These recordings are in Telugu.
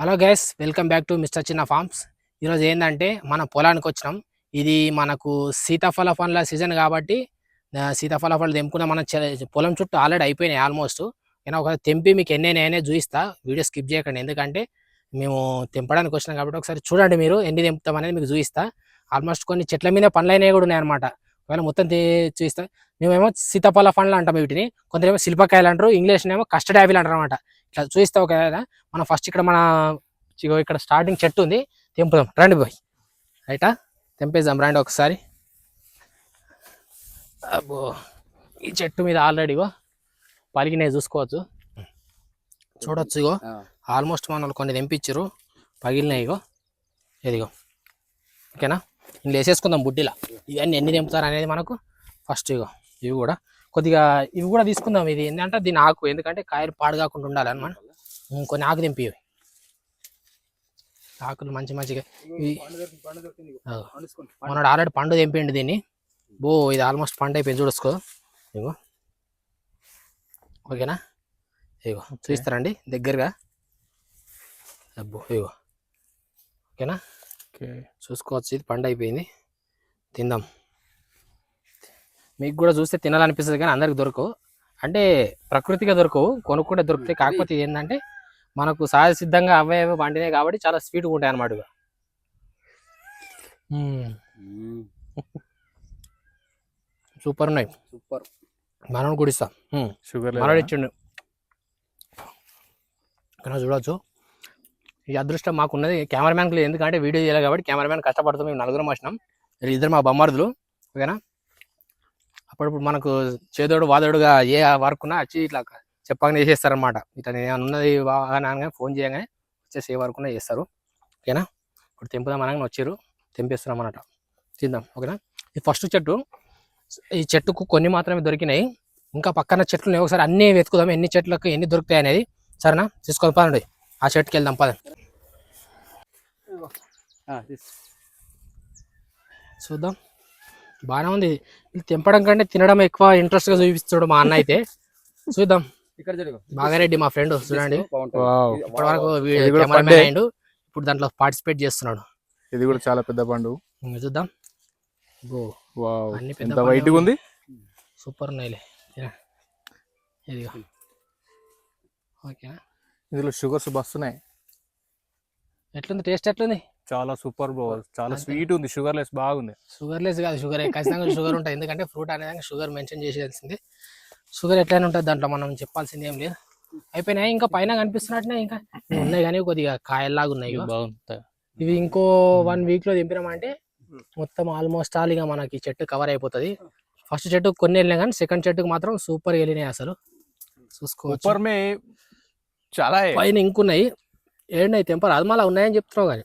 Hello guys welcome back to mister Chinna farms. ఈరోజు ఏంటంటే మన పొలానికి వచ్చినాం. ఇది మనకు సీతాఫల పండ్ల సీజన్ కాబట్టి సీతాఫల పండ్లు తెంపుకున్న మన చె- పొలం చుట్టూ ఆల్రెడీ అయిపోయినాయి ఆల్మోస్ట్. నేను ఒకసారి తెంపి మీకు ఎన్ని చూపిస్తా. వీడియో స్కిప్ చేయకండి. ఎందుకంటే మేము తెంపడానికి వచ్చినాం కాబట్టి ఒకసారి చూడండి మీరు ఎన్ని తెంపుతామనేది మీకు చూపిస్తా. ఆల్మోస్ట్ కొన్ని చెట్ల మీద పండ్లు అయినవి కూడా ఉన్నాయి ఒకవేళ మొత్తం తే- చూపిస్తా మేమేమో సీతాఫల పండ్లు అంటాం వీటిని. కొందరేమో శిల్పకాయలు అంటారు ఇంగ్లీష్ ఏమో కస్టర్డ్ యాపిల్ అంటారు అనమాట ఇట్లా చూపిస్తా ఒక మనం ఫస్ట్ ఇక్కడ మన ఇక్కడ స్టార్టింగ్ చెట్టు ఉంది తెంపుదాం. రండి బాయ్. రైటా? తెంపేద్దాం రండి ఒకసారి. అబ్బో ఈ చెట్టు మీద ఆల్రెడీ పలిగినాయి చూసుకోవచ్చు. చూడొచ్చు ఇగో. ఆల్మోస్ట్ మన వాళ్ళు కొన్ని తెంపించారు పగిలినాయి ఇగో. ఇదిగో. ఓకేనా? వేసేసుకుందాం బుడ్డిలా. ఇవన్నీ ఎన్ని తెంపుతారు అనేది మనకు ఫస్ట్ ఇగో ఇవి కూడా. కొద్దిగా ఇవి కూడా తీసుకుందాం ఇది. ఏంటంటే దీని ఆకు ఎందుకంటే కాయలు పాడు కాకుండా ఉండాలి అనమాట ఉం, కొన్ని ఆకు ఇవి. ఆకులు మంచి మంచిగా. మొన్నడు ఆల్రెడీ పండు తెంపిండు దీన్ని. బో ఇది ఆల్మోస్ట్ పండు అయిపోయింది చూడసుకో ఇగో. ఓకేనా? ఇగో చూస్తారండి దగ్గరగా. అబ్బో ఇగో. ఓకేనా? చూసుకోవచ్చు. ఇది పండు అయిపోయింది. తిందాం. మీకు కూడా చూస్తే తినాలనిపిస్తుంది కానీ అందరికి దొరకవు. అంటే ప్రకృతిగా దొరకవు. కొనుక్కుంటే దొరుకుతాయి. కాకపోతే ఇది ఏంటంటే మనకు సహజ సిద్ధంగా అవే అవే పండినాయి కాబట్టి చాలా స్వీట్గా ఉంటాయి అన్నమాట ఇవి. మ్మ్. సూపర్ ఉన్నాయి. సూపర్. మనం కూడా ఇస్తాం. షుగర్ మనోడు ఇచ్చిండు. ఇక్కడ చూడొచ్చు. ఈ అదృష్టం మాకున్నది కెమెరామ్యాన్కి లేదు. ఎందుకంటే వీడియో చేయాలి కాబట్టి కెమెరామ్యాన్ కష్టపడుతూ మేము నలుగురం వచ్చినాం. ఇద్దరు మా బొమ్మార్దులు ఓకేనా? అప్పుడప్పుడు మనకు చేదోడు వాదోడుగా ఏ వర్క్ ఉన్నా వచ్చి ఇట్లా చెప్పగానే చేసేస్తారనమాట ఇట్లా నేను ఉన్నది అనగానే ఫోన్ చేయగానే వచ్చేసి ఏ వర్క్ ఉన్నా చేస్తారు. ఓకేనా? ఇప్పుడు తెంపుదాం అనగానే వచ్చారు తెంపేస్తున్నాం అనమాట తిందాం. ఓకేనా? ఈ ఫస్ట్ చెట్టు ఈ చెట్టుకు కొన్ని మాత్రమే దొరికినాయి. ఇంకా పక్కన చెట్లు ఉన్నాయి. ఒకసారి అన్ని వెతుకుదాం. ఎన్ని చెట్లకు ఎన్ని దొరుకుతాయి అనేది. సరేనా? తీసుకొని పదండి. ఆ చెట్టుకి వెళ్దాం పదండి. చూద్దాం. బాగానే ఉంది. ఇది తెంపడం కంటే తినడం ఎక్కువ ఇంట్రెస్ట్గా చూపిస్తాడు మా అన్న అయితే. చూద్దాం. బాగారెడ్డి మా ఫ్రెండ్ చూడండి. వావ్. ఇప్పటి వరకు ఇప్పుడు దాంట్లో పార్టిసిపేట్ చేస్తున్నాడు. ఇది కూడా చాలా పెద్ద పండు. చూద్దాం. గో. వావ్ అన్ని పెద్ద వైట్ ఉంది? సూపర్ ఉన్నాయిలే. ఇదిగో. ఓకేనా? ఇందులో షుగర్స్ వస్తున్నాయి ఎట్లుంది? టేస్ట్ ఎట్లుంది? చాలా సూపర్ బ్రో. చాలా స్వీట్ ఉంది. షుగర్ లెస్ బాగుంది. షుగర్ లెస్ కాదు షుగర్. ఖచ్చితంగా షుగర్ ఉంటుంది. ఎందుకంటే ఫ్రూట్ అనేది షుగర్ మెన్షన్ చేసేసింది షుగర్ ఎట్లయినా ఉంటుంది దాంట్లో మనం చెప్పాల్సింది ఏం లేదు. అయిపోయినాయి. ఇంకా పైన కనిపిస్తున్నట్టునే ఇంకా hmm. ఉన్నాయి కానీ కొద్దిగా కాయల్లాగా ఉన్నాయి బాగుంటాయి ఇవి ఇంకో వన్ వీక్లో దింపినామంటే మొత్తం ఆల్మోస్ట్ ఆల్ ఇక మనకి చెట్టు కవర్ అయిపోతుంది. ఫస్ట్ చెట్టు కొన్ని వెళ్ళినా కానీ సెకండ్ చెట్టుకు మాత్రం సూపర్ వెళ్ళినాయి అసలు. చూసుకోవచ్చు. చాలా పైన ఇంకున్నాయి. ఏడున్నాయి తెంపరు. అది మళ్ళీ ఉన్నాయని చెప్తున్నావు కానీ.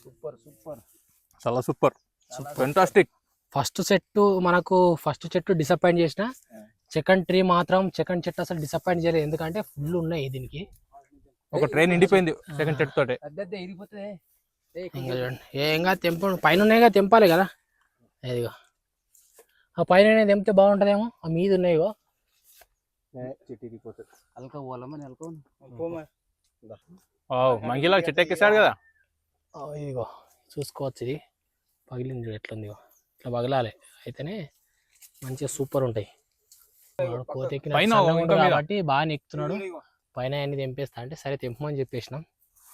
Super super. చాలా సూపర్. ఫెంటాస్టిక్ ఫస్ట్ చెట్టు మనకు ఫస్ట్ చెట్టు డిసప్పాయింట్ చేసిన. సెకండ్ ట్రీ మాత్రం సెకండ్ చెట్టు అసలు డిసప్పాయింట్ చేయలేదు. ఎందుకంటే ఫుల్ ఉన్నాయి దీనికి. ఒక ట్రైన్ నిండిపోయింది సెకండ్ చెట్టు తోటే. చూడండి. ఏంగా తెంపు పైన ఉన్నాయిగా తెంపాలి కదా. ఇదిగో. ఆ పైన తెంపితే బాగుంటుందేమో? ఆ మీద ఉన్నాయి మంగిలా చెట్టు ఎక్కేసాడు కదా? ఆ, ఇదిగో చూసుకోవచ్చు ఇది. పగిలింది చూడు ఎట్లుంది ఇట్లా పగలాలి. అయితేనే మంచిగా సూపర్ ఉంటాయి. కోతి ఎక్కిన. కాబట్టి బాగా నెక్కుతున్నాడు. పైన అన్ని తెంపేస్తా అంటే సరే తెంపమని చెప్పేసినాం.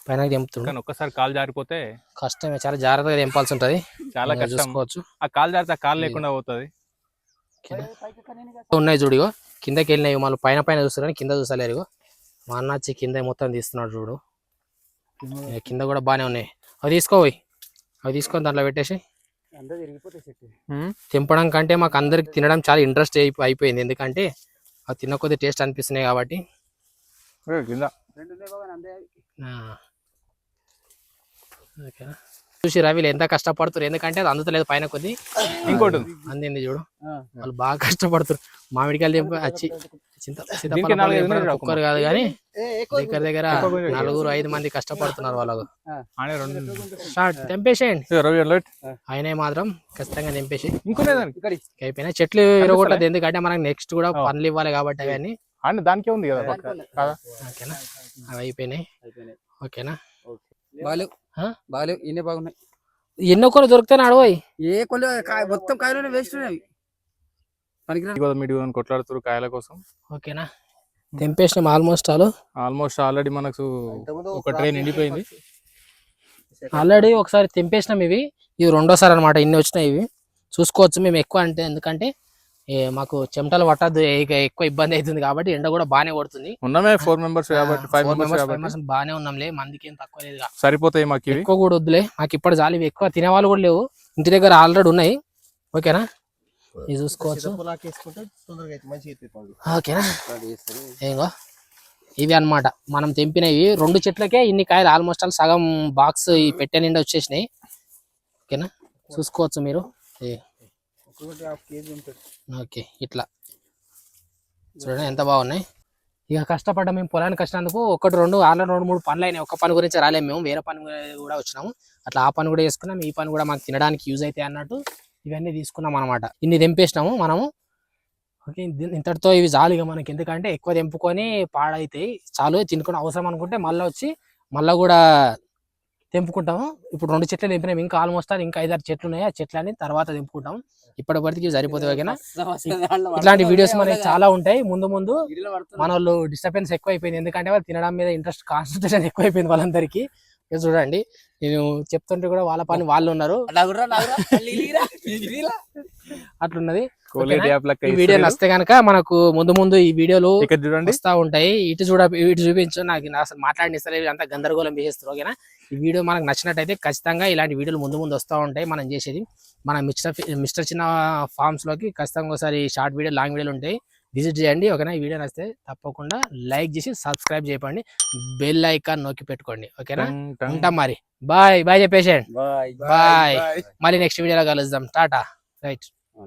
పైన తెంపుతున్నాడు. ఒక్కసారి కాలు జారిపోతే కష్టమే చాలా జాగ్రత్తగా తెంపాల్సి ఉంటది. చాలా చూసుకోవచ్చు. ఆ కాలు జారితే ఆ కాలు లేకుండా పోతుంది. ఉన్నాయి చూడు ఇగో. కిందకి వెళ్ళినాయి మళ్ళీ పైన పైన చూస్తారు కానీ కింద చూసలేరు ఇగో. మా అన్న వచ్చి కింద మొత్తం తీస్తున్నాడు చూడు. కింద కూడా బాగానే ఉన్నాయి. అవి తీసుకోపోయి అవి తీసుకొని దాంట్లో పెట్టేసి. తెంపడం కంటే మాకు అందరికి తినడం చాలా ఇంట్రెస్ట్ అయిపోయింది. ఎందుకంటే అవి తిన్న కొద్ది టేస్ట్ అనిపిస్తున్నాయి కాబట్టి. ఓకేనా? చూసి రవిలు ఎంత కష్టపడుతున్నారు ఎందుకంటే అది అందుతలేదు పైన కొద్ది. ఇంకోటి. అందింది చూడు. వాళ్ళు బాగా కష్టపడుతారు మామిడికాయలు తెంప వచ్చి చింత కుక్కర్ కాదు కానీ దగ్గర దగ్గర నలుగురు ఐదు మంది కష్టపడుతున్నారు వాళ్ళకు. ఆనే రెండు. స్టార్ట్. తెంపేసేయండి. రవి ఆయనే మాత్రం ఖచ్చితంగా తెంపేసి. అయిపోయినా చెట్లు విరగొట్టదు ఎందుకంటే మనకి నెక్స్ట్ కూడా పనులు ఇవ్వాలి కాబట్టి అవన్నీ. ఆనే దానికే ఉంది కదా ఓకేనా? అవి అయిపోయినాయి. ఓకేనా? ఆ? బాగాలేవు ఇన్నే బాగున్నాయి. ఎన్నో కొన్ని దొరికితే అడవోయ్ ఏ కొలు కాయ మొత్తం కాయలోనే వేస్ట్ ఉన్నాయి. పనికిరా ఇదిగో మీరు కొట్లాడుతారు కాయల కోసం. ఓకేనా? తెంపేసినాం ఆల్మోస్ట్ ఆల్. ఆల్మోస్ట్ ఆల్రెడీ మనకు ఒక ట్రైన్ ఎండిపోయింది ఆల్రెడీ ఒకసారి తెంపేసినాం ఇవి. ఇవి రెండోసారి అనమాట ఇన్ని వచ్చినాయి ఇవి. చూసుకోవచ్చు మేము ఎక్కువ అంటే ఎందుకంటే మాకు చెమటలు పట్టద్దు ఎక్కువ ఇబ్బంది అవుతుంది కాబట్టి ఎండ కూడా బాగానే కొడుతుంది. ఉన్నామే ఫోర్ మెంబర్స్ కాబట్టి ఫైవ్ మెంబర్స్ బాగానే ఉన్నాంలే మందికి ఏం తక్కువ లేదు సరిపోతాయి మాకు ఎక్కువ కూడా వద్దులే మాకు ఇప్పుడు ఇవి ఎక్కువ. తినేవాళ్ళు కూడా లేవు ఇంటి దగ్గర ఆల్రెడీ ఉన్నాయి. ఓకేనా? ఇది చూసుకోవచ్చు. ఓకేనా? ఏంగో ఇవి అన్నమాట. మనం తెంపినవి రెండు చెట్లకే ఇన్ని కాయలు ఆల్మోస్ట్ ఆల్ సగం బాక్స్ ఈ పెట్టె నిండా వచ్చేసినాయి. ఓకేనా? చూసుకోవచ్చు మీరు. ఏ, ఓకే ఇట్లా. చూడండి ఎంత బాగున్నాయి. ఇక కష్టపడ్డా మేము పొలానికి వచ్చినందుకు ఒకటి రెండు ఆల్రెడీ రెండు మూడు పనులు అయినాయి. ఒక పని గురించి రాలేము మేము వేరే పని కూడా వచ్చినాము. అట్లా ఆ పని కూడా చేసుకున్నాం. ఈ పని కూడా మాకు తినడానికి యూజ్ అవుతాయి అన్నట్టు ఇవన్నీ తీసుకున్నాం అనమాట ఇన్ని తెంపేసినాము మనము. ఓకే ఇంతటితో ఇవి చాలు ఇక మనకి. ఎందుకంటే ఎక్కువ తెంపుకొని పాడైతాయి. చాలు తినుకుని అవసరం అనుకుంటే మళ్ళీ వచ్చి మళ్ళీ కూడా తెంపుకుంటాము. ఇప్పుడు రెండు చెట్లు తెంపినాం. ఇంకా ఆల్మోస్ట్ ఇంకా ఐదారు చెట్లు ఉన్నాయి ఆ చెట్లని తర్వాత తెంపుకుంటాం. ఇప్పటి వరకు ఇవి సరిపోతాయి ఓకేనా ఇట్లాంటి వీడియోస్ మనకి చాలా ఉంటాయి. ముందు ముందు మన వాళ్ళు డిస్టర్బెన్స్ ఎక్కువ అయిపోయింది ఎందుకంటే వాళ్ళు తినడం మీద ఇంట్రెస్ట్ కాన్సన్ట్రేషన్ ఎక్కువ అయిపోయింది వాళ్ళందరికీ చూడండి. నేను చెప్తుంటే కూడా వాళ్ళ పని వాళ్ళు ఉన్నారు. అట్లున్నది. వీడియో. నచ్చితే కనుక మనకు ముందు ముందు ఈ వీడియోలు ఇక్కడ చూడండి. వస్తా ఉంటాయి. ఇటు చూడ ఇటు చూపించు. నాకు అసలు మాట్లాడిస్తారు అంతా గందరగోళం చేసేస్తారు ఓకేనా? ఈ వీడియో మనకు నచ్చినట్టయితే ఖచ్చితంగా ఇలాంటి వీడియోలు ముందు ముందు వస్తూ ఉంటాయి మనం చేసేది. మన మిస్టర్ మిస్టర్ చిన్న ఫార్మ్స్లోకి ఖచ్చితంగా ఒకసారి షార్ట్ వీడియో లాంగ్ వీడియోలు ఉంటాయి. విజిట్ చేయండి ఓకేనా? ఈ వీడియో నచ్చితే తప్పకుండా లైక్ చేసి సబ్స్క్రైబ్ చేయకండి బెల్ ఐకాన్ నొక్కి పెట్టుకోండి ఓకేనా. ఉంటాం మరి. బాయ్ బాయ్ చెప్పేసేయండి. బాయ్. బాయ్. మళ్ళీ నెక్స్ట్ వీడియోలో కలుద్దాం. టాటా. రైట్.